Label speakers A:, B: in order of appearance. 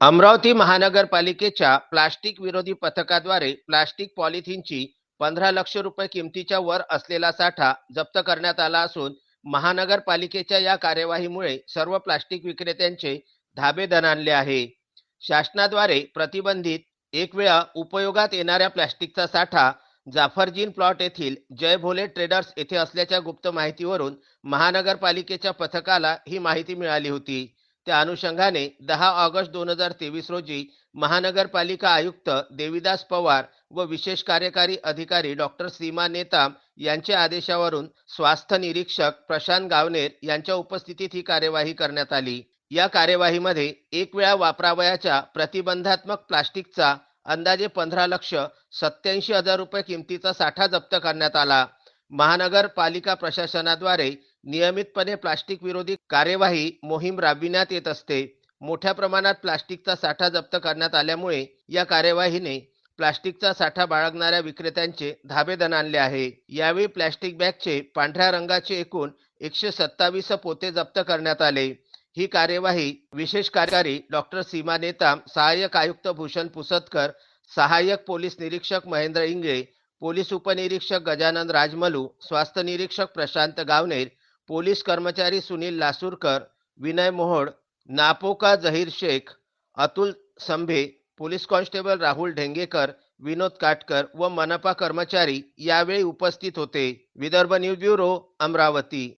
A: अमरावती महानगरपालिकेच्या प्लास्टिक विरोधी पथकाद्वारे प्लास्टिक पॉलिथिनची पंधरा लक्ष रुपये किमतीच्या वर असलेला साठा जप्त करण्यात आला असून महानगरपालिकेच्या या कार्यवाहीमुळे सर्व प्लास्टिक विक्रेत्यांचे धाबे दणाणले आहे. शासनाद्वारे प्रतिबंधित एक वेळा उपयोगात येणाऱ्या प्लास्टिकचा साठा जाफरजीन प्लॉट येथील जय भोले ट्रेडर्स येथे असल्याच्या गुप्त माहितीवरून महानगरपालिकेच्या पथकाला ही माहिती मिळाली होती. त्या अनुषंगाने दहा ऑगस्ट दोन हजार तेवीस रोजी महानगरपालिका आयुक्त देविदास पवार व विशेष कार्यकारी अधिकारी डॉक्टर सीमा नेताम यांच्या आदेशावरून स्वास्थ्य निरीक्षक प्रशांत गावनेर यांच्या उपस्थितीत ही कार्यवाही करण्यात आली. या कार्यवाहीमध्ये एक वेळा वापरावयाच्या प्रतिबंधात्मक प्लास्टिकचा अंदाजे पंधरा लक्ष सत्याऐंशी हजार रुपये किमतीचा साठा जप्त करण्यात आला. महानगरपालिका प्रशासनाद्वारे नियमितपणे प्लास्टिक विरोधी कार्यवाही मोहीम राबविण्यात येत असते. मोठ्या प्रमाणात प्लास्टिकचा साठा जप्त करण्यात आल्यामुळे या कार्यवाहीने प्लास्टिकचा साठा बाळगणाऱ्या विक्रेत्यांचे धाबे आणले आहे. यावेळी प्लास्टिक बॅगचे पांढऱ्या रंगाचे एकूण एकशे सत्तावीस पोते जप्त करण्यात आले. ही कार्यवाही विशेष कार्यकारी डॉक्टर सीमा नेताम सहाय्यक आयुक्त भूषण पुसदकर सहाय्यक पोलीस निरीक्षक महेंद्र इंगळे पोलीस उपनिरीक्षक गजानन राजमलू स्वास्थ्य निरीक्षक प्रशांत गावनेर पोलीस कर्मचारी सुनील लासूरकर विनय मोहोड नापोका जहीर शेख अतुल संभे पोलीस कॉन्स्टेबल राहुल ढेंगेकर विनोद काटकर व मनपा कर्मचारी यावेळी उपस्थित होते. Vidarbha news bureau Amravati.